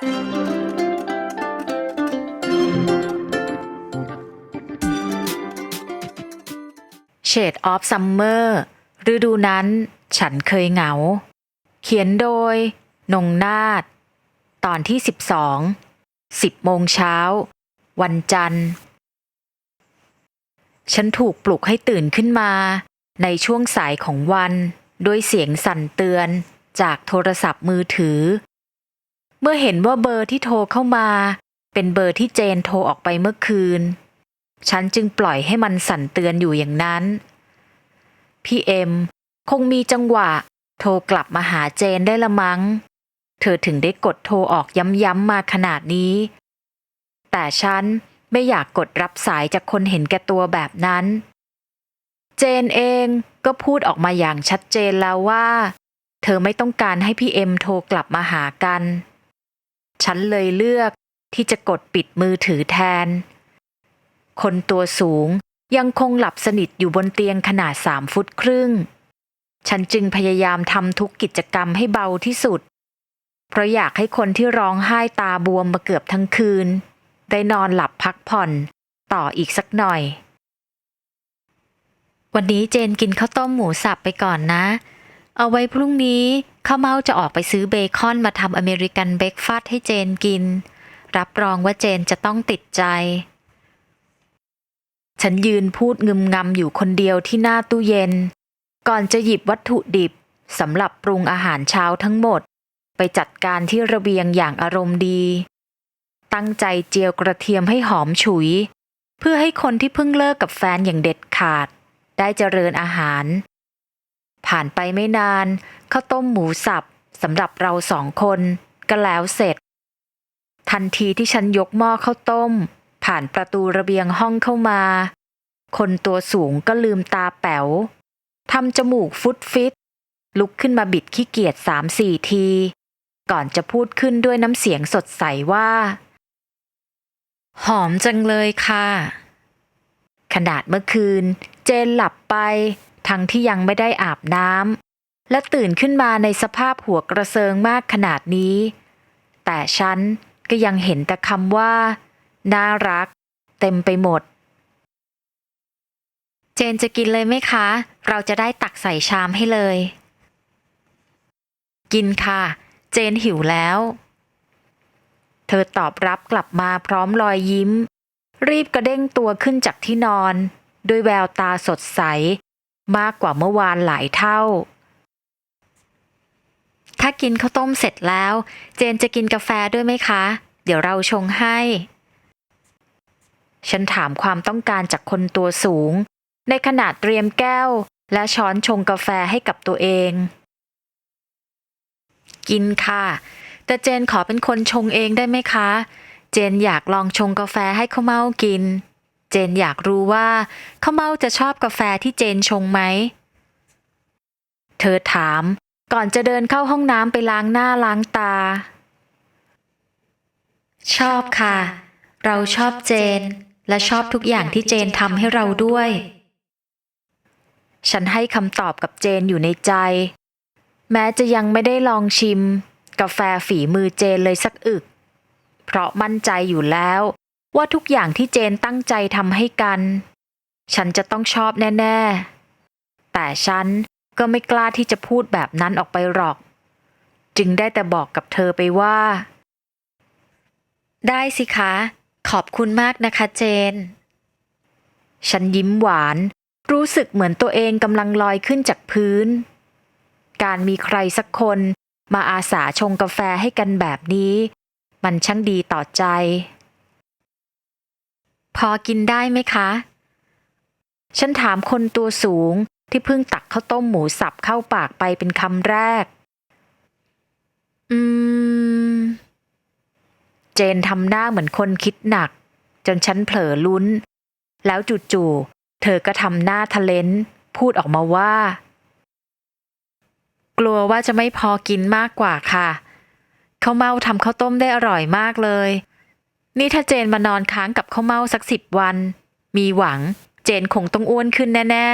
Shade of Summer ฤดูนั้นฉันเคยเหงา เขียนโดย นงนาฏตอนที่ 12 10โมงเช้า วันจันทร์ ฉันถูกปลุกให้ตื่นขึ้นมา ในช่วงสายของวัน ด้วยเสียงสั่นเตือนจากโทรศัพท์มือถือ เมื่อเห็นว่าเบอร์ที่โทรเข้ามา เป็นเบอร์ที่เจนโทรออกไปเมื่อคืน ฉันจึงปล่อยให้มันสั่นเตือนอยู่อย่างนั้น พี่เอ็มคงมีจังหวะ โทรกลับมาหาเจนได้ละมัง้ง เธอถึงได้กดโทรออกย้ำๆมาขนาดนี้ แต่ฉันไม่อยากกดรับสายจากคนเห็นแก่ตัวแบบนั้น เจนเองก็พูดออกมาอย่างชัดเจนแล้วว่า เธอไม่ต้องการให้พี่เอ็มโทรกลับมาหากัน ฉันเลยเลือกที่จะกดปิดมือถือแทน คนตัวสูงยังคงหลับสนิทอยู่บนเตียงขนาดสามฟุตครึ่ง ฉันจึงพยายามทำทุกกิจกรรมให้เบาที่สุด เพราะอยากให้คนที่ร้องไห้ตาบวมมาเกือบทั้งคืน ได้นอนหลับพักผ่อนต่ออีกสักหน่อย วันนี้เจนกินข้าวต้มหมูสับไปก่อนนะ เอาไว้พรุ่งนี้ข้าวเมาจะออกไปซื้อเบคอนมาทำอเมริกันเบรกฟาสให้เจนกิน รับรองว่าเจนจะต้องติดใจ ฉันยืนพูดงึมงำอยู่คนเดียวที่หน้าตู้เย็น ก่อนจะหยิบวัตถุดิบสำหรับปรุงอาหารเช้าทั้งหมด ไปจัดการที่ระเบียงอย่างอารมณ์ดี ตั้งใจเจียวกระเทียมให้หอมฉุย เพื่อให้คนที่เพิ่งเลิกกับแฟนอย่างเด็ดขาด ได้เจริญอาหาร ผ่านไปไม่นานข้าวต้มหมูสับสำหรับเราสองคนก็แล้วเสร็จ ทันทีที่ฉันยกหม้อข้าวต้ม ผ่านประตูระเบียงห้องเข้ามา คนตัวสูงก็ลืมตาแป๋วทำจมูกฟุตฟิต ลุกขึ้นมาบิดขี้เกียจสามสี่ที ก่อนจะพูดขึ้นด้วยน้ำเสียงสดใสว่า หอมจังเลยค่ะ ขนาดเมื่อคืน เจนหลับไป ทั้งที่ยังไม่ได้อาบน้ำและตื่นขึ้นมาในสภาพหัวกระเซิงมากขนาดนี้ แต่ฉันก็ยังเห็นแต่คำว่า น่ารัก เต็มไปหมด เจนจะกินเลยไหมคะ เราจะได้ตักใส่ชามให้เลย กินค่ะ เจนหิวแล้ว เธอตอบรับกลับมาพร้อมรอยยิ้ม รีบกระเด้งตัวขึ้นจากที่นอน ด้วยแววตาสดใส มากกว่าเมื่อวานหลายเท่า ถ้ากินข้าวต้มเสร็จแล้ว เจนจะกินกาแฟด้วยไหมคะ เดี๋ยวเราชงให้ ฉันถามความต้องการจากคนตัวสูง ในขณะเตรียมแก้ว และช้อนชงกาแฟให้กับตัวเอง กินค่ะ แต่เจนขอเป็นคนชงเองได้ไหมคะ เจนอยากลองชงกาแฟให้ข้าวเมากิน เจนอยากรู้ว่าข้าวเมาจะชอบกาแฟที่เจนชงไหม เธอถาม ก่อนจะเดินเข้าห้องน้ำไปล้างหน้าล้างตา ชอบค่ะ เราชอบเจน และชอบทุกอย่างที่เจนทำให้เราด้วย ฉันให้คำตอบกับเจนอยู่ในใจ แม้จะยังไม่ได้ลองชิม กาแฟฝีมือเจนเลยสักอึก เพราะมั่นใจอยู่แล้ว ว่าทุกอย่างที่เจนตั้งใจทำให้กัน ฉันจะต้องชอบแน่ ๆ แต่ฉันก็ไม่กล้าที่จะพูดแบบนั้นออกไปหรอก จึงได้แต่บอกกับเธอไปว่า ได้สิคะ ขอบคุณมากนะคะเจน ฉันยิ้มหวาน รู้สึกเหมือนตัวเองกำลังลอยขึ้นจากพื้น การมีใครสักคนมาอาสาชงกาแฟให้กันแบบนี้ มันช่างดีต่อใจ พอกินได้ไหมคะ ฉันถามคนตัวสูงที่เพิ่งตักข้าวต้มหมูสับเข้าปากไปเป็นคำแรก อืม เจนทำหน้าเหมือนคนคิดหนัก จนฉันเผลอลุ้น แล้วจู่ๆ เธอก็ทำหน้าทะเลนพูดออกมาว่า กลัวว่าจะไม่พอกินมากกว่าค่ะ เขาเมาทำข้าวต้มได้อร่อยมากเลย นี่ถ้าเจนมานอนค้างกับข้าวเมาสักสิบวัน มีหวัง เจนคงต้องอ้วนขึ้นแน่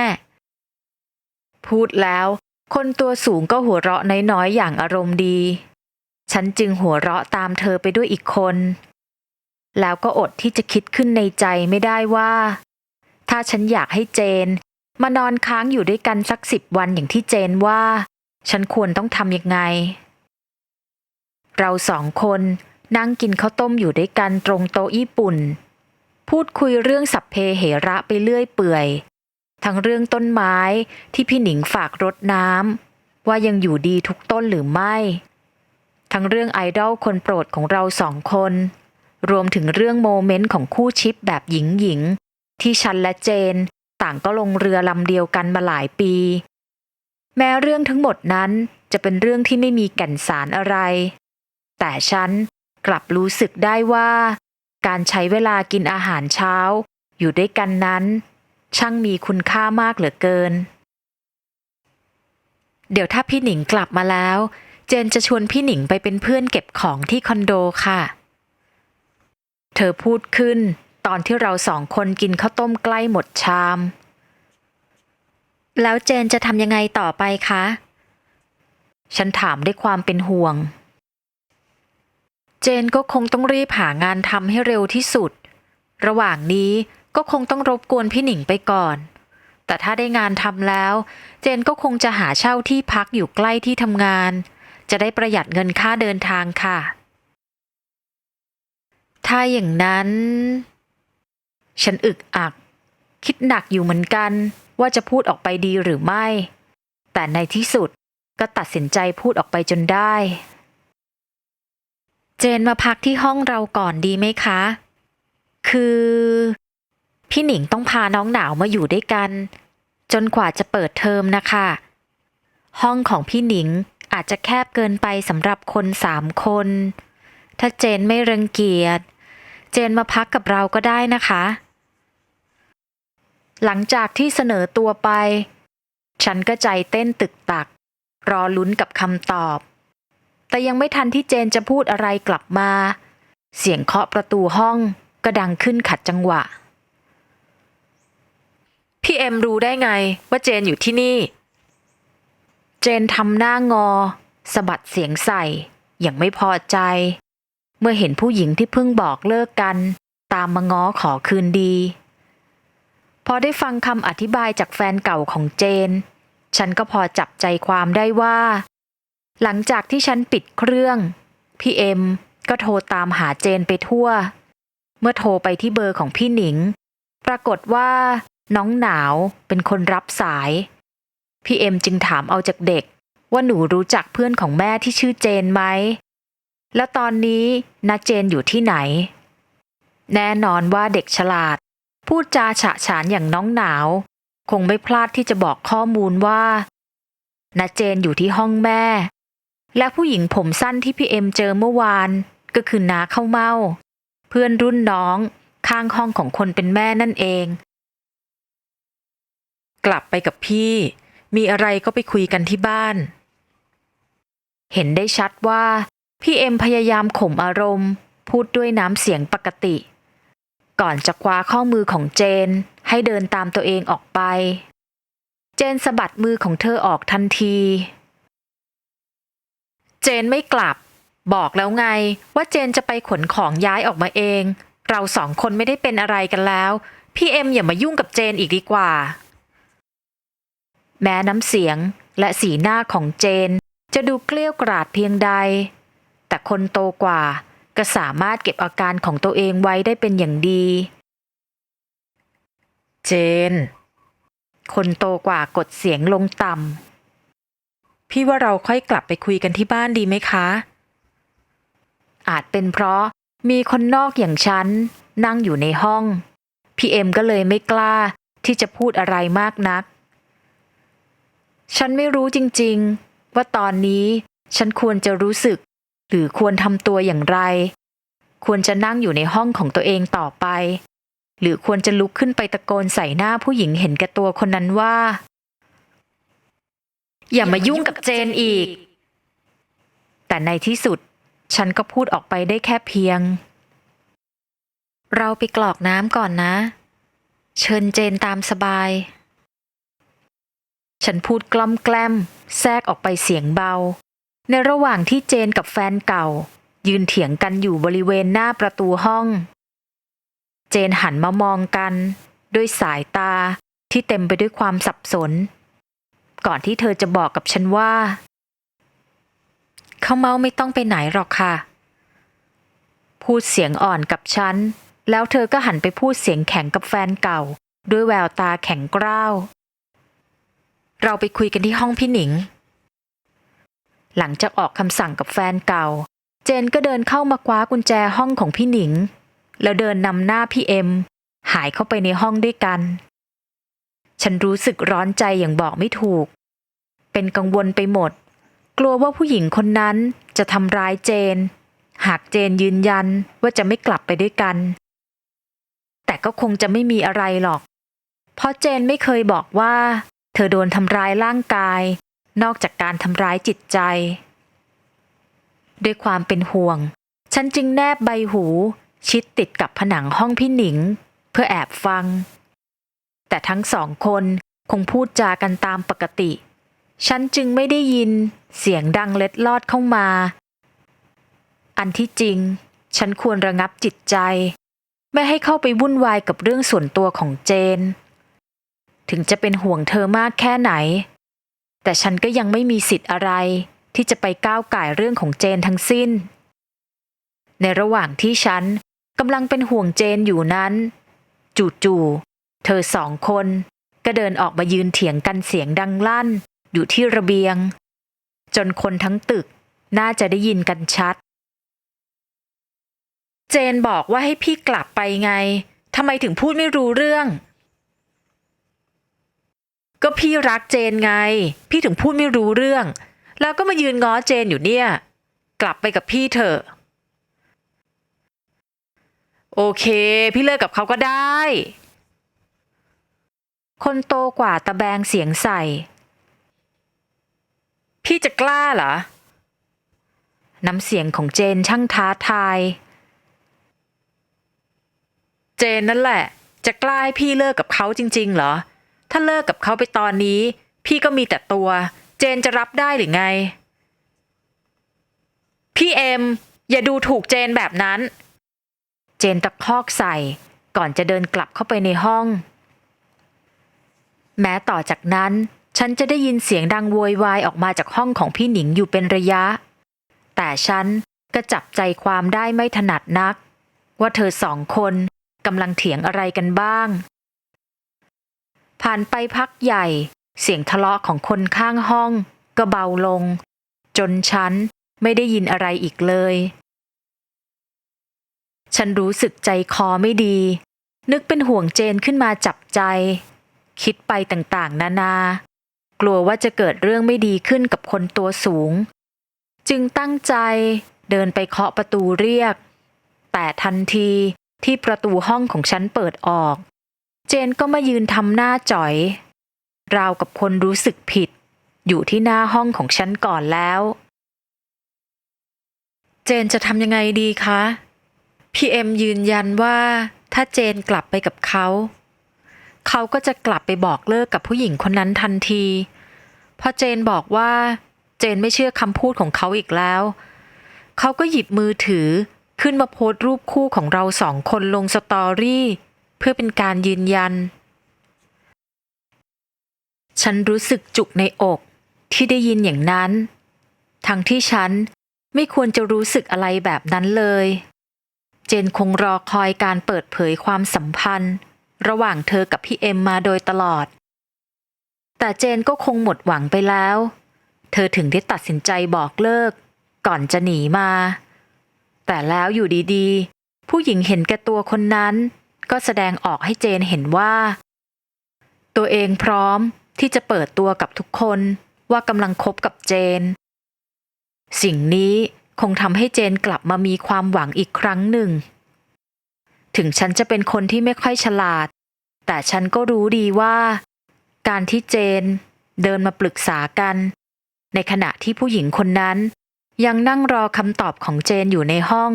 ๆ พูดแล้ว คนตัวสูงก็หัวเราะน้อยๆอย่างอารมณ์ดี ฉันจึงหัวเราะตามเธอไปด้วยอีกคน แล้วก็อดที่จะคิดขึ้นในใจไม่ได้ว่า ถ้าฉันอยากให้เจน มานอนค้างอยู่ด้วยกันสักสิบวันอย่างที่เจนว่า ฉันควรต้องทำยังไง เราสองคน นั่งกินข้าวต้มอยู่ด้วยกันตรงโต๊ะญี่ปุ่น พูดคุยเรื่องสัพเพเหระไปเรื่อยเปื่อย ทั้งเรื่องต้นไม้ที่พี่หนิงฝากรดน้ำว่ายังอยู่ดีทุกต้นหรือไม่ ทั้งเรื่องไอดอลคนโปรดของเราสองคน รวมถึงเรื่องโมเมนต์ของคู่ชิปแบบหญิงหญิงที่ฉันและเจน ต่างก็ลงเรือลำเดียวกันมาหลายปี แม้เรื่องทั้งหมดนั้นจะเป็นเรื่องที่ไม่มีแก่นสารอะไร แต่ฉัน กลับรู้สึกได้ว่า การใช้เวลากินอาหารเช้า อยู่ด้วยกันนั้น ช่างมีคุณค่ามากเหลือเกิน เดี๋ยวถ้าพี่หนิงกลับมาแล้ว เจนจะชวนพี่หนิงไปเป็นเพื่อนเก็บของที่คอนโดค่ะ เธอพูดขึ้น ตอนที่เราสองคนกินข้าวต้มใกล้หมดชาม แล้วเจนจะทำยังไงต่อไปคะ ฉันถามด้วยความเป็นห่วง จนก็คงต้องรีบหางานทำให้เร็วที่สุด ระหว่างนี้ก็คงต้องรบกวนพี่หนิงไปก่อน แต่ถ้าได้งานทำแล้ว เจนก็คงจะหาเช่าที่พักอยู่ใกล้ที่ทำงาน จะได้ประหยัดเงินค่าเดินทางค่ะ ถ้าอย่างนั้น ฉันอึกอัก คิดหนักอยู่เหมือนกัน ว่าจะพูดออกไปดีหรือไม่ แต่ในที่สุดก็ตัดสินใจพูดออกไปจนได้ เจนมาพักที่ห้องเราก่อนดีไหมคะ คือ พี่หนิงต้องพาน้องหนาวมาอยู่ด้วยกัน จนกว่าจะเปิดเทอมนะคะ ห้องของพี่หนิงอาจจะแคบเกินไปสำหรับคนสามคน ถ้าเจนไม่รังเกียจ เจนมาพักกับเราก็ได้นะคะ หลังจากที่เสนอตัวไป ฉันก็ใจเต้นตึกตัก รอลุ้นกับคำตอบ แต่ยังไม่ทันที่เจนจะพูดอะไรกลับมา เสียงเคาะประตูห้องก็ดังขึ้นขัดจังหวะ พี่เอ็มรู้ได้ไงว่าเจนอยู่ที่นี่ เจนทำหน้างอสะบัดเสียงใส่ อย่างไม่พอใจ เมื่อเห็นผู้หญิงที่เพิ่งบอกเลิกกัน ตามมาง้อขอคืนดี พอได้ฟังคำอธิบายจากแฟนเก่าของเจน ฉันก็พอจับใจความได้ว่า หลังจากที่ฉันปิดเครื่องพี่เอ็มก็โทรตามหาเจนไปทั่ว เมื่อโทรไปที่เบอร์ของพี่หนิง ปรากฏว่า น้องหนาวเป็นคนรับสาย พี่เอ็มจึงถามเอาจากเด็ก ว่าหนูรู้จักเพื่อนของแม่ที่ชื่อเจนไหม แล้วตอนนี้นาเจนอยู่ที่ไหน แน่นอนว่าเด็กฉลาด พูดจาฉะฉานอย่างน้องหนาว คงไม่พลาดที่จะบอกข้อมูลว่านาเจนอยู่ที่ห้องแม่ และผู้หญิงผมสั้นที่พี่เอ็มเจอเมื่อวาน ก็คือนาเข้าเมา เพื่อนรุ่นน้องข้างห้องของคนเป็นแม่นั่นเอง กลับไปกับพี่ มีอะไรก็ไปคุยกันที่บ้าน เห็นได้ชัดว่า พี่เอ็มพยายามข่มอารมณ์ พูดด้วยน้ำเสียงปกติ ก่อนจะคว้าข้อมือของเจนให้เดินตามตัวเองออกไป เจนสะบัดมือของเธอออกทันที เจนไม่กลับ บอกแล้วไงว่าเจนจะไปขนของย้ายออกมาเอง เราสองคนไม่ได้เป็นอะไรกันแล้ว พี่เอ็มอย่ามายุ่งกับเจนอีกดีกว่า แม้น้ำเสียงและสีหน้าของเจน จะดูเกลี้ยวกราดเพียงใด แต่คนโตกว่าก็สามารถเก็บอาการของตัวเองไว้ได้เป็นอย่างดี เจน คนโตกว่ากดเสียงลงต่ำ พี่ว่าเราค่อยกลับไปคุยกันที่บ้านดีไหมคะ อาจเป็นเพราะมีคนนอกอย่างฉัน นั่งอยู่ในห้อง พี่เอ็มก็เลยไม่กล้าที่จะพูดอะไรมากนัก ฉันไม่รู้จริงๆ ว่าตอนนี้ฉันควรจะรู้สึก หรือควรทำตัวอย่างไร ควรจะนั่งอยู่ในห้องของตัวเองต่อไป หรือควรจะลุกขึ้นไปตะโกนใส่หน้าผู้หญิงเห็นแก่ตัวคนนั้นว่า อย่ามายุ่งกับเจนอีก แต่ในที่สุด ฉันก็พูดออกไปได้แค่เพียง เราไปกรอกน้ำก่อนนะ เชิญเจนตามสบาย ฉันพูดกล้อมแกล้ม แทรกออกไปเสียงเบา ในระหว่างที่เจนกับแฟนเก่า ยืนเถียงกันอยู่บริเวณหน้าประตูห้อง เจนหันมามองกัน ด้วยสายตาที่เต็มไปด้วยความสับสน ก่อนที่เธอจะบอกกับฉันว่า เขาเมาไม่ต้องไปไหนหรอกค่ะ พูดเสียงอ่อนกับฉัน แล้วเธอก็หันไปพูดเสียงแข็งกับแฟนเก่า ด้วยแววตาแข็งกร้าว เราไปคุยกันที่ห้องพี่หนิง หลังจากออกคำสั่งกับแฟนเก่า เจนก็เดินเข้ามาคว้ากุญแจห้องของพี่หนิง แล้วเดินนำหน้าพี่เอ็มหายเข้าไปในห้องด้วยกัน ฉันรู้สึกร้อนใจอย่างบอกไม่ถูก เป็นกังวลไปหมด กลัวว่าผู้หญิงคนนั้นจะทำร้ายเจน หากเจนยืนยันว่าจะไม่กลับไปด้วยกัน แต่ก็คงจะไม่มีอะไรหรอก เพราะเจนไม่เคยบอกว่า เธอโดนทำร้ายร่างกาย นอกจากการทำร้ายจิตใจ ด้วยความเป็นห่วง ฉันจึงแนบใบหู ชิดติดกับผนังห้องพี่หนิง เพื่อแอบฟัง แต่ทั้งสองคนคงพูดจากันตามปกติ ฉันจึงไม่ได้ยินเสียงดังเล็ดลอดเข้ามา อันที่จริง ฉันควรระงับจิตใจ ไม่ให้เข้าไปวุ่นวายกับเรื่องส่วนตัวของเจน ถึงจะเป็นห่วงเธอมากแค่ไหน แต่ฉันก็ยังไม่มีสิทธิ์อะไร ที่จะไปก้าวไก่เรื่องของเจนทั้งสิ้น ในระหว่างที่ฉันกำลังเป็นห่วงเจนอยู่นั้น จู่ๆ เธอสองคน ก็เดินออกมายืนเถียงกันเสียงดังลั่น อยู่ที่ระเบียง จนคนทั้งตึกน่าจะได้ยินกันชัด เจนบอกว่าให้พี่กลับไปไงทำไมถึงพูดไม่รู้เรื่อง ก็พี่รักเจนไง พี่ถึงพูดไม่รู้เรื่อง แล้วก็มายืนง้อเจนอยู่เนี่ย กลับไปกับพี่เถอะโอเค พี่เลิกกับเขาก็ได้ คนโตกว่าตะแบงเสียงใส่ พี่จะกล้าเหรอ น้ำเสียงของเจนช่างท้าทาย เจนนั่นแหละ จะกล้าให้พี่เลิกกับเขาจริง ๆ เหรอ ถ้าเลิกกับเขาไปตอนนี้ พี่ก็มีแต่ตัว เจนจะรับได้หรือไง พี่เอ็มอย่าดูถูกเจนแบบนั้น เจนตะคอกใส่ก่อนจะเดินกลับเข้าไปในห้อง แม้ต่อจากนั้น ฉันจะได้ยินเสียงดังโวยวายออกมาจากห้องของพี่หนิงอยู่เป็นระยะ แต่ฉันก็จับใจความได้ไม่ถนัดนัก ว่าเธอสองคนกำลังเถียงอะไรกันบ้าง ผ่านไปพักใหญ่ เสียงทะเลาะของคนข้างห้องก็เบาลง จนฉันไม่ได้ยินอะไรอีกเลย ฉันรู้สึกใจคอไม่ดี นึกเป็นห่วงเจนขึ้นมาจับใจ คิดไปต่างๆ นานา กลัวว่าจะเกิดเรื่องไม่ดีขึ้นกับคนตัวสูง จึงตั้งใจเดินไปเคาะประตูเรียก แต่ทันทีที่ประตูห้องของฉันเปิดออก เจนก็มายืนทำหน้าจ่อย ราวกับคนรู้สึกผิด อยู่ที่หน้าห้องของฉันก่อนแล้ว เจนจะทำยังไงดีคะ พีเอ็มยืนยันว่าถ้าเจนกลับไปกับเขา เขาก็จะกลับไปบอกเลิกกับผู้หญิงคนนั้นทันทีเพราะเจนบอกว่า เจนไม่เชื่อคำพูดของเขาอีกแล้ว เขาก็หยิบมือถือขึ้นมาโพสต์รูปคู่ของเราสองคนลงสตอรี่ เพื่อเป็นการยืนยัน ฉันรู้สึกจุกในอกที่ได้ยินอย่างนั้น ทั้งที่ฉันไม่ควรจะรู้สึกอะไรแบบนั้นเลย เจนคงรอคอยการเปิดเผยความสัมพันธ์ ระหว่างเธอกับพี่เอ็มมาโดยตลอด แต่เจนก็คงหมดหวังไปแล้ว เธอถึงได้ตัดสินใจบอกเลิก ก่อนจะหนีมา แต่แล้วอยู่ดีๆ ผู้หญิงเห็นแก่ตัวคนนั้นก็แสดงออกให้เจนเห็นว่า ตัวเองพร้อมที่จะเปิดตัวกับทุกคนว่ากำลังคบกับเจน สิ่งนี้คงทำให้เจนกลับมามีความหวังอีกครั้งหนึ่ง ถึงฉันจะเป็นคนที่ไม่ค่อยฉลาด แต่ฉันก็รู้ดีว่า การที่เจน เดินมาปรึกษากัน ในขณะที่ผู้หญิงคนนั้น ยังนั่งรอคำตอบของเจนอยู่ในห้อง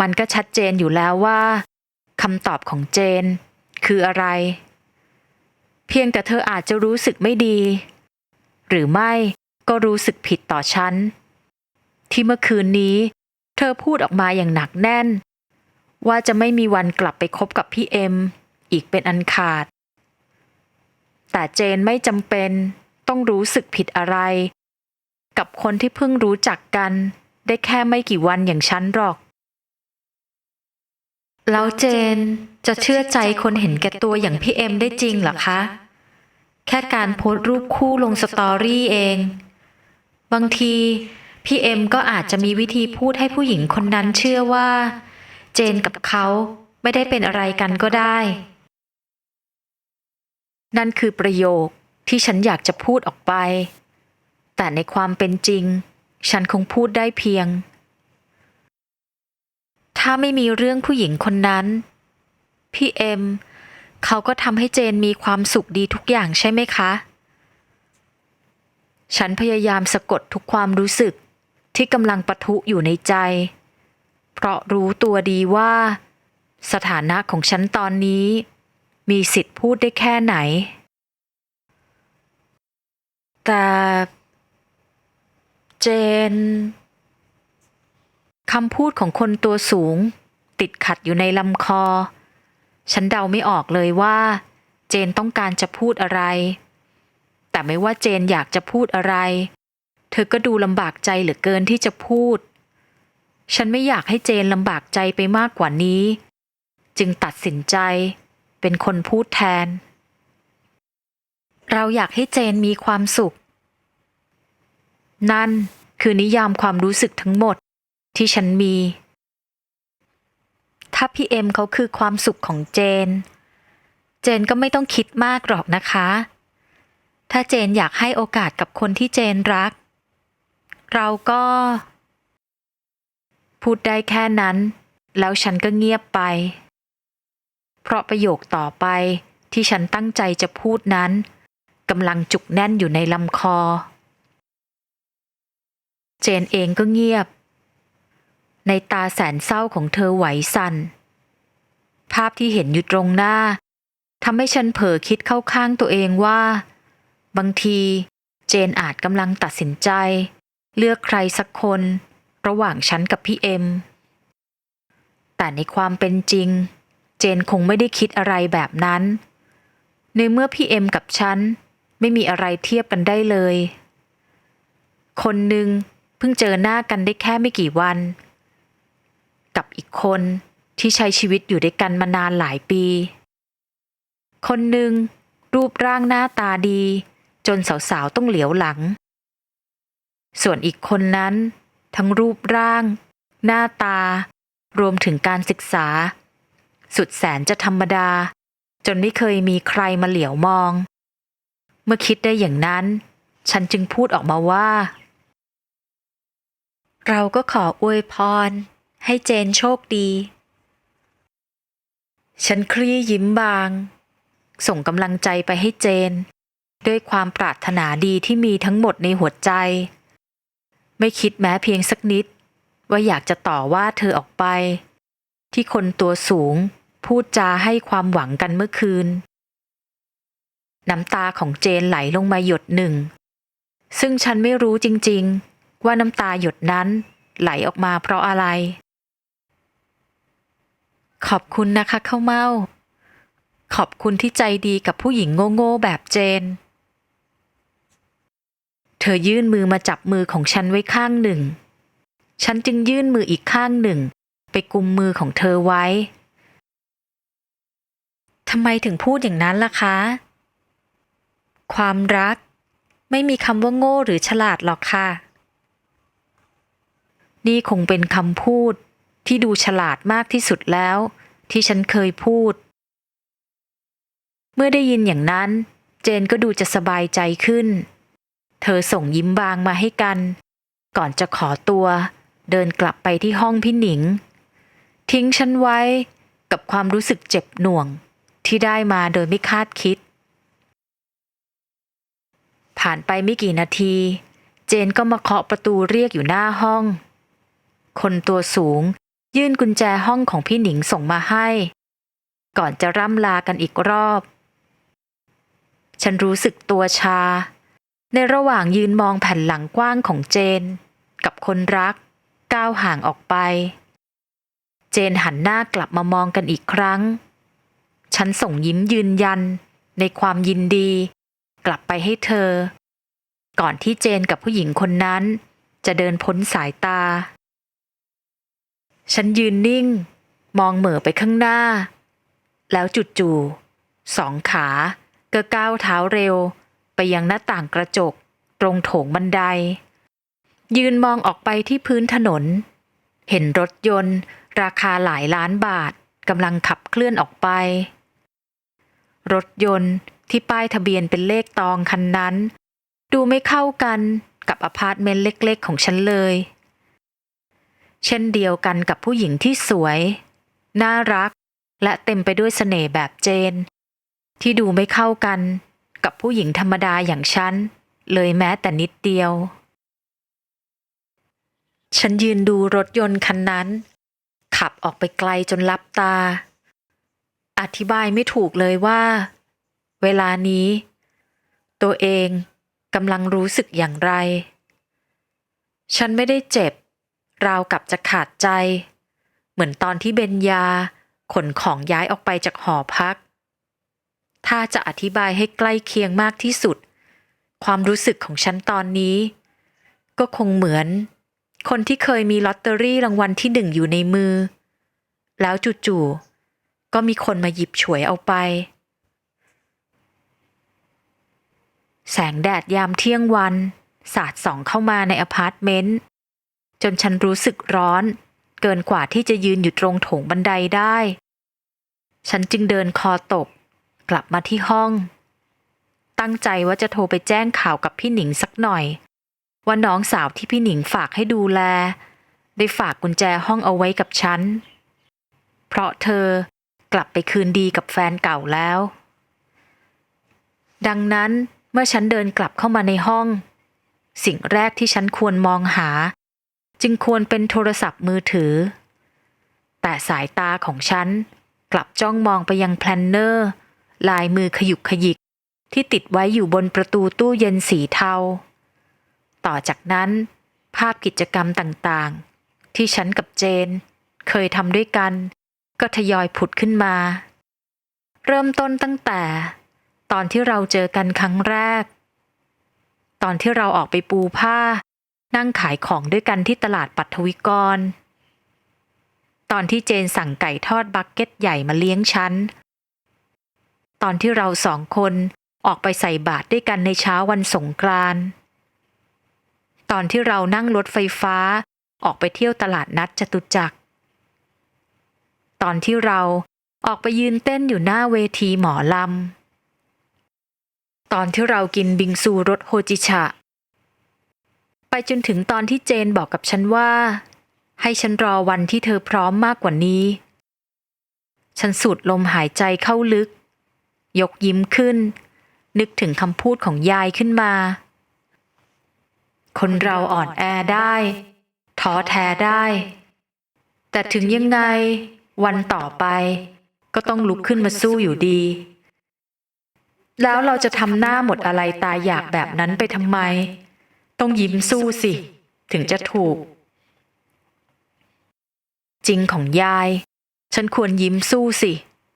มันก็ชัดเจนอยู่แล้วว่าคำตอบของเจน คืออะไร เพียงแต่เธออาจจะรู้สึกไม่ดี หรือไม่ก็รู้สึกผิดต่อฉัน ที่เมื่อคืนนี้ เธอพูดออกมาอย่างหนักแน่น ว่าจะไม่มีวันกลับไปคบกับพี่เอ็มอีกเป็นอันขาด แต่เจนไม่จำเป็นต้องรู้สึกผิดอะไร กับคนที่เพิ่งรู้จักกัน ได้แค่ไม่กี่วันอย่างฉันหรอก แล้วเจนจะเชื่อใจคนเห็นแก่ตัวอย่างพี่เอ็มได้จริงหรอคะ แค่การโพสต์รูปคู่ลงสตอรี่เอง บางทีพี่เอ็มก็อาจจะมีวิธีพูดให้ผู้หญิงคนนั้นเชื่อว่า เจนกับเขาไม่ได้เป็นอะไรกันก็ได้ นั่นคือประโยคที่ฉันอยากจะพูดออกไป แต่ในความเป็นจริง ฉันคงพูดได้เพียง ถ้าไม่มีเรื่องผู้หญิงคนนั้น พี่เอ็มเขาก็ทำให้เจนมีความสุขดีทุกอย่างใช่ไหมคะ ฉันพยายามสะกดทุกความรู้สึกที่กำลังปะทุอยู่ในใจ เพราะรู้ตัวดีว่า สถานะของฉันตอนนี้ มีสิทธิ์พูดได้แค่ไหน แต่เจนคำพูดของคนตัวสูง ติดขัดอยู่ในลำคอ ฉันเดาไม่ออกเลยว่า เจนต้องการจะพูดอะไร แต่ไม่ว่าเจนอยากจะพูดอะไร เธอก็ดูลำบากใจเหลือเกินที่จะพูด ฉันไม่อยากให้เจนลำบากใจไปมากกว่านี้ จึงตัดสินใจเป็นคนพูดแทน เราอยากให้เจนมีความสุข นั่นคือนิยามความรู้สึกทั้งหมดที่ฉันมี ถ้าพี่เอ็มเขาคือความสุขของเจน เจนก็ไม่ต้องคิดมากหรอกนะคะ ถ้าเจนอยากให้โอกาสกับคนที่เจนรัก เราก็ พูดได้แค่นั้น แล้วฉันก็เงียบไป เพราะประโยคต่อไปที่ฉันตั้งใจจะพูดนั้นกำลังจุกแน่นอยู่ในลำคอ เจนเองก็เงียบ ในตาแสนเศร้าของเธอไหวสัน่น ภาพที่เห็นอยู่ตรงหน้าทำให้ฉันเผลอคิดเข้าข้างตัวเองว่า บางทีเจนอาจกำลังตัดสินใจ เลือกใครสักคน ระหว่างฉันกับพี่เอ็ม แต่ในความเป็นจริง เจนคงไม่ได้คิดอะไรแบบนั้น ในเมื่อพี่เอ็มกับฉันไม่มีอะไรเทียบกันได้เลย คนหนึ่งเพิ่งเจอหน้ากันได้แค่ไม่กี่วัน กับอีกคนที่ใช้ชีวิตอยู่ด้วยกันมานานหลายปี คนหนึ่งรูปร่างหน้าตาดี จนสาวๆต้องเหลียวหลัง ส่วนอีกคนนั้น ทั้งรูปร่าง หน้าตา รวมถึงการศึกษา สุดแสนจะธรรมดา จนไม่เคยมีใครมาเหลียวมอง เมื่อคิดได้อย่างนั้น ฉันจึงพูดออกมาว่า เราก็ขออวยพร ให้เจนโชคดี ฉันคลี่ยิ้มบาง ส่งกำลังใจไปให้เจน ด้วยความปรารถนาดีที่มีทั้งหมดในหัวใจ ไม่คิดแม้เพียงสักนิด ว่าอยากจะต่อว่าเธอออกไป ที่คนตัวสูง พูดจาให้ความหวังกันเมื่อคืน น้ำตาของเจนไหลลงมาหยดหนึ่ง ซึ่งฉันไม่รู้จริงๆ ว่าน้ำตาหยดนั้นไหลออกมาเพราะอะไร ขอบคุณนะคะข้าวเมาขอบคุณที่ใจดีกับผู้หญิงโง่ๆแบบเจน เธอยื่นมือมาจับมือของฉันไว้ข้างหนึ่ง ฉันจึงยื่นมืออีกข้างหนึ่ง ไปกุมมือของเธอไว้ทำไมถึงพูดอย่างนั้นล่ะคะ ความรัก ไม่มีคำว่าโง่หรือฉลาดหรอกค่ะ นี่คงเป็นคำพูดที่ดูฉลาดมากที่สุดแล้ว ที่ฉันเคยพูด เมื่อได้ยินอย่างนั้น เจนก็ดูจะสบายใจขึ้น เธอส่งยิ้มบางมาให้กัน ก่อนจะขอตัว เดินกลับไปที่ห้องพี่หนิง ทิ้งฉันไว้กับความรู้สึกเจ็บหน่วงที่ได้มาโดยไม่คาดคิด ผ่านไปไม่กี่นาที เจนก็มาเคาะประตูเรียกอยู่หน้าห้อง คนตัวสูงยื่นกุญแจห้องของพี่หนิงส่งมาให้ ก่อนจะร่ำลากันอีกรอบ ฉันรู้สึกตัวชา ในระหว่างยืนมองแผ่นหลังกว้างของเจน กับคนรัก ก้าวห่างออกไป เจนหันหน้ากลับมามองกันอีกครั้ง ฉันส่งยิ้มยืนยันในความยินดี กลับไปให้เธอ ก่อนที่เจนกับผู้หญิงคนนั้น จะเดินพ้นสายตา ฉันยืนนิ่ง มองเหม่อไปข้างหน้า แล้วจู่ๆสองขาก็ก้าวเท้าเร็ว ไปยังหน้าต่างกระจก ตรงโถงบันได ยืนมองออกไปที่พื้นถนน เห็นรถยนต์ ราคาหลายล้านบาทกำลังขับเคลื่อนออกไป รถยนต์ที่ป้ายทะเบียนเป็นเลขตองคันนั้น ดูไม่เข้ากันกับอพาร์ตเมนต์เล็กๆ ของฉันเลย เช่นเดียวกันกับผู้หญิงที่สวย น่ารักและเต็มไปด้วยเสน่ห์แบบเจน ที่ดูไม่เข้ากัน กับผู้หญิงธรรมดาอย่างฉัน เลยแม้แต่นิดเดียว ฉันยืนดูรถยนต์คันนั้น ขับออกไปไกลจนลับตา อธิบายไม่ถูกเลยว่า เวลานี้ ตัวเองกำลังรู้สึกอย่างไร ฉันไม่ได้เจ็บ ราวกับจะขาดใจ เหมือนตอนที่เบญญาขนของย้ายออกไปจากหอพัก ถ้าจะอธิบายให้ใกล้เคียงมากที่สุด ความรู้สึกของฉันตอนนี้ ก็คงเหมือน คนที่เคยมีลอตเตอรี่รางวัลที่หนึ่งอยู่ในมือ แล้วจู่ๆก็มีคนมาหยิบฉวยเอาไป แสงแดดยามเที่ยงวัน สาดส่องเข้ามาในอพาร์ตเมนต์จนฉันรู้สึกร้อน เกินกว่าที่จะยืนอยู่ตรงโถงบันไดได้ ฉันจึงเดินคอตก กลับมาที่ห้อง ตั้งใจว่าจะโทรไปแจ้งข่าวกับพี่หนิงสักหน่อย ว่าน้องสาวที่พี่หนิงฝากให้ดูแล ได้ฝากกุญแจห้องเอาไว้กับฉัน เพราะเธอกลับไปคืนดีกับแฟนเก่าแล้ว ดังนั้นเมื่อฉันเดินกลับเข้ามาในห้อง สิ่งแรกที่ฉันควรมองหา จึงควรเป็นโทรศัพท์มือถือ แต่สายตาของฉันกลับจ้องมองไปยังแพลนเนอร์ ลายมือขยุกขยิกที่ติดไว้อยู่บนประตูตู้เย็นสีเทา ต่อจากนั้น ภาพกิจกรรมต่างๆ ที่ฉันกับเจน เคยทำด้วยกัน ก็ทยอยผุดขึ้นมา เริ่มต้นตั้งแต่ ตอนที่เราเจอกันครั้งแรก ตอนที่เราออกไปปูผ้า นั่งขายของด้วยกันที่ตลาดปัทวิกร ตอนที่เจนสั่งไก่ทอดบักเก็ตใหญ่มาเลี้ยงฉัน อนที่เราสองคนออกไปใส่บาตรด้วยกันในเช้าวันสงกรานต์ตอนที่เรานั่งรถไฟฟ้าออกไปเที่ยวตลาดนัดจตุจักร ตอนที่เราออกไปยืนเต้นอยู่หน้าเวทีหมอลำ ตอนที่เรากินบิงซูรสโฮจิชะ ไปจนถึงตอนที่เจนบอกกับฉันว่า ให้ฉันรอวันที่เธอพร้อมมากกว่านี้ ฉันสูดลมหายใจเข้าลึก ยกยิ้มขึ้น นึกถึงคำพูดของยายขึ้นมา คนเราอ่อนแอได้ท้อแท้ได้ แต่ถึงยังไงวันต่อไป ก็ต้องลุกขึ้นมาสู้อยู่ดี แล้วเราจะทำหน้าหมดอะไรตายอยากแบบนั้นไปทำไม ต้องยิ้มสู้สิ ถึงจะถูก จริงของยาย ฉันควรยิ้มสู้สิ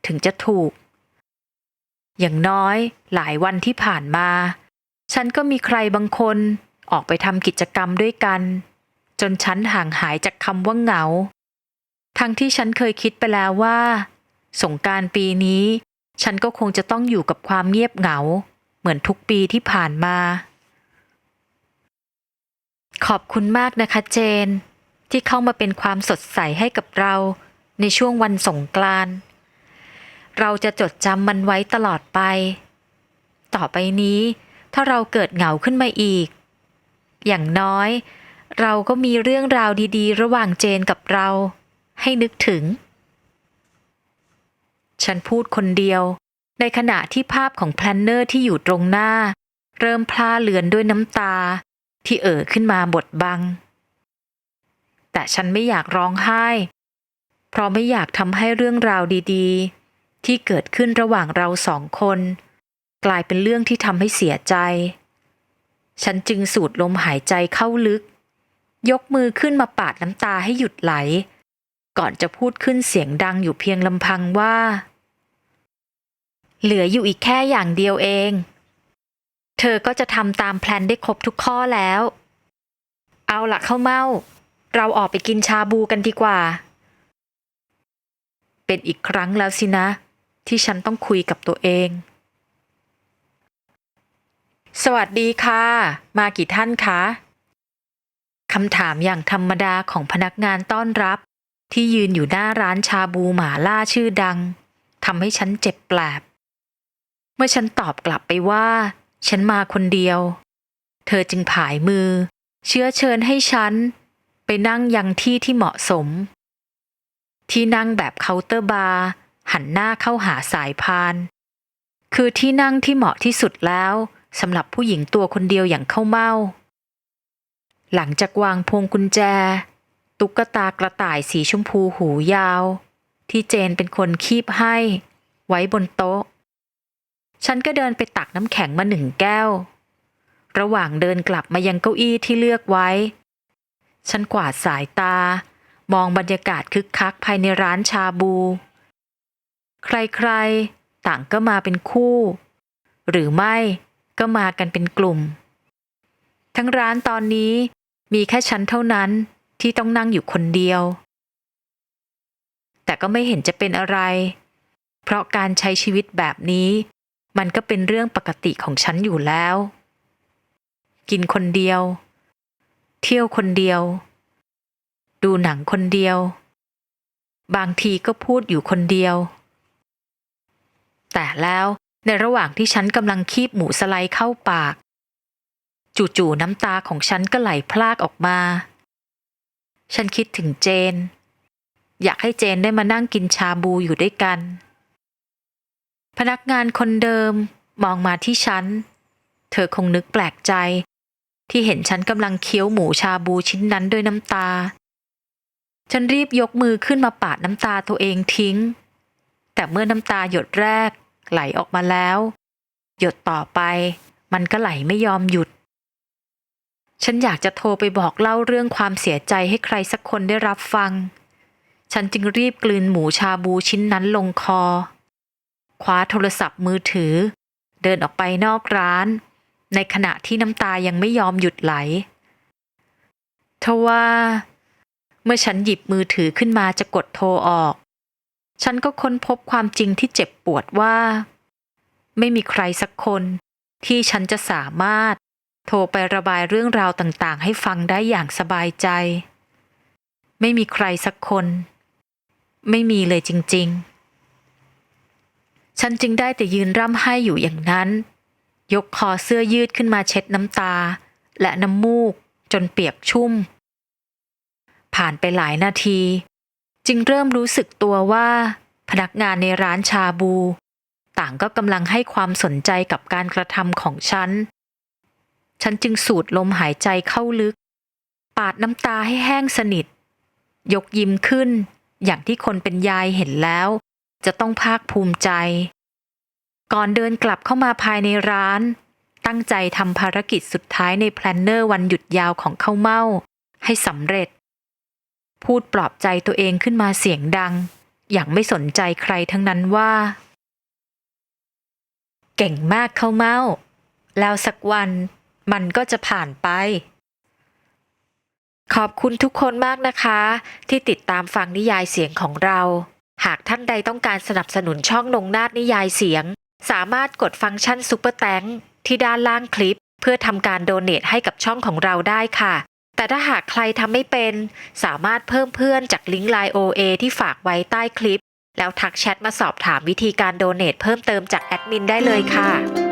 ถึงจะถูก อย่างน้อยหลายวันที่ผ่านมา ฉันก็มีใครบางคนออกไปทำกิจกรรมด้วยกัน จนฉันห่างหายจากคำว่าเหงา ทั้งที่ฉันเคยคิดไปแล้วว่า สงการปีนี้ ฉันก็คงจะต้องอยู่กับความเงียบเหงา เหมือนทุกปีที่ผ่านมา ขอบคุณมากนะคะเจน ที่เข้ามาเป็นความสดใสให้กับเราในช่วงวันสงกรานต์ เราจะจดจำมันไว้ตลอดไป ต่อไปนี้ ถ้าเราเกิดเหงาขึ้นมาอีก อย่างน้อย เราก็มีเรื่องราวดีๆ ระหว่างเจนกับเรา ให้นึกถึง ฉันพูดคนเดียว ในขณะที่ภาพของแพลนเนอร์ที่อยู่ตรงหน้า เริ่มพลาเลือนด้วยน้ำตา ที่เอ่อขึ้นมาบดบัง แต่ฉันไม่อยากร้องไห้ เพราะไม่อยากทำให้เรื่องราวดี ๆ ที่เกิดขึ้นระหว่างเราสองคน กลายเป็นเรื่องที่ทำให้เสียใจ ฉันจึงสูดลมหายใจเข้าลึก ยกมือขึ้นมาปาดน้ำตาให้หยุดไหล ก่อนจะพูดขึ้นเสียงดังอยู่เพียงลำพังว่า เหลืออยู่อีกแค่อย่างเดียวเอง เธอก็จะทำตามแพลนได้ครบทุกข้อแล้ว เอาละเข้าเมาเราออกไปกินชาบูกันดีกว่า เป็นอีกครั้งแล้วสินะ ที่ฉันต้องคุยกับตัวเอง สวัสดีค่ะ มากี่ท่านคะคำถามอย่างธรรมดาของพนักงานต้อนรับ ที่ยืนอยู่หน้าร้านชาบูหมาล่าชื่อดังทำให้ฉันเจ็บแปลบ เมื่อฉันตอบกลับไปว่า ฉันมาคนเดียว เธอจึงผายมือ เชื้อเชิญให้ฉัน ไปนั่งยังที่ที่เหมาะสม ที่นั่งแบบเคาน์เตอร์บาร์ หันหน้าเข้าหาสายพาน คือที่นั่งที่เหมาะที่สุดแล้วสำหรับผู้หญิงตัวคนเดียวอย่างเข้าเมา หลังจากวางพวงกุญแจ ตุ๊กตากระต่ายสีชมพูหูยาว ที่เจนเป็นคนคีบให้ ไว้บนโต๊ะ ฉันก็เดินไปตักน้ำแข็งมาหนึ่งแก้ว ระหว่างเดินกลับมายังเก้าอี้ที่เลือกไว้ ฉันกวาดสายตามองบรรยากาศคึกคักภายในร้านชาบู ใครๆ ต่างก็มาเป็นคู่ หรือไม่ก็มากันเป็นกลุ่ม ทั้งร้านตอนนี้มีแค่ฉันเท่านั้นที่ต้องนั่งอยู่คนเดียว แต่ก็ไม่เห็นจะเป็นอะไร เพราะการใช้ชีวิตแบบนี้ มันก็เป็นเรื่องปกติของฉันอยู่แล้ว กินคนเดียว เที่ยวคนเดียว ดูหนังคนเดียว บางทีก็พูดอยู่คนเดียว แต่แล้วในระหว่างที่ฉันกำลังคีบหมูสไลด์เข้าปาก จู่ๆน้ำตาของฉันก็ไหลพลากออกมา ฉันคิดถึงเจน อยากให้เจนได้มานั่งกินชาบูอยู่ด้วยกัน พนักงานคนเดิมมองมาที่ฉัน เธอคงนึกแปลกใจ ที่เห็นฉันกำลังเคี้ยวหมูชาบูชิ้นนั้นด้วยน้ำตา ฉันรีบยกมือขึ้นมาปาดน้ำตาตัวเองทิ้ง แต่เมื่อน้ำตาหยดแรกไหลออกมาแล้ว หยดต่อไป มันก็ไหลไม่ยอมหยุด ฉันอยากจะโทรไปบอกเล่าเรื่องความเสียใจให้ใครสักคนได้รับฟัง ฉันจึงรีบกลืนหมูชาบูชิ้นนั้นลงคอ คว้าโทรศัพท์มือถือ เดินออกไปนอกร้าน ในขณะที่น้ำตายังไม่ยอมหยุดไหลทว่า เมื่อฉันหยิบมือถือขึ้นมาจะกดโทรออก ฉันก็ค้นพบความจริงที่เจ็บปวดว่า ไม่มีใครสักคนที่ฉันจะสามารถโทรไประบายเรื่องราวต่างๆ ให้ฟังได้อย่างสบายใจ ไม่มีใครสักคน ไม่มีเลยจริง ๆ ฉันจึงได้แต่ยืนร่ำไห้อยู่อย่างนั้น ยกคอเสื้อยืดขึ้นมาเช็ดน้ำตา และน้ำมูกจนเปียกชุ่ม ผ่านไปหลายนาที จึงเริ่มรู้สึกตัวว่า พนักงานในร้านชาบู ต่างก็กำลังให้ความสนใจกับการกระทำของฉัน ฉันจึงสูดลมหายใจเข้าลึก ปาดน้ำตาให้แห้งสนิท ยกยิ้มขึ้น อย่างที่คนเป็นยายเห็นแล้ว จะต้องภาคภูมิใจ ก่อนเดินกลับเข้ามาภายในร้าน ตั้งใจทำภารกิจสุดท้ายในแพลนเนอร์วันหยุดยาวของข้าวเม่าให้สำเร็จ พูดปลอบใจตัวเองขึ้นมาเสียงดัง อย่างไม่สนใจใครทั้งนั้นว่า เก่งมากเข้าเมาแล้วสักวันมันก็จะผ่านไป ขอบคุณทุกคนมากนะคะ ที่ติดตามฟังนิยายเสียงของเรา หากท่านใดต้องการสนับสนุนช่องนงนาฏนิยายเสียง สามารถกดฟังก์ชันซุปเปอร์แตงที่ด้านล่างคลิป เพื่อทำการโดเนทให้กับช่องของเราได้ค่ะ แต่ถ้าหากใครทำไม่เป็น สามารถเพิ่มเพื่อนจากลิงก์ Line OA ที่ฝากไว้ใต้คลิป แล้วทักแชทมาสอบถามวิธีการโดเนทเพิ่มเติมจากแอดมินได้เลยค่ะ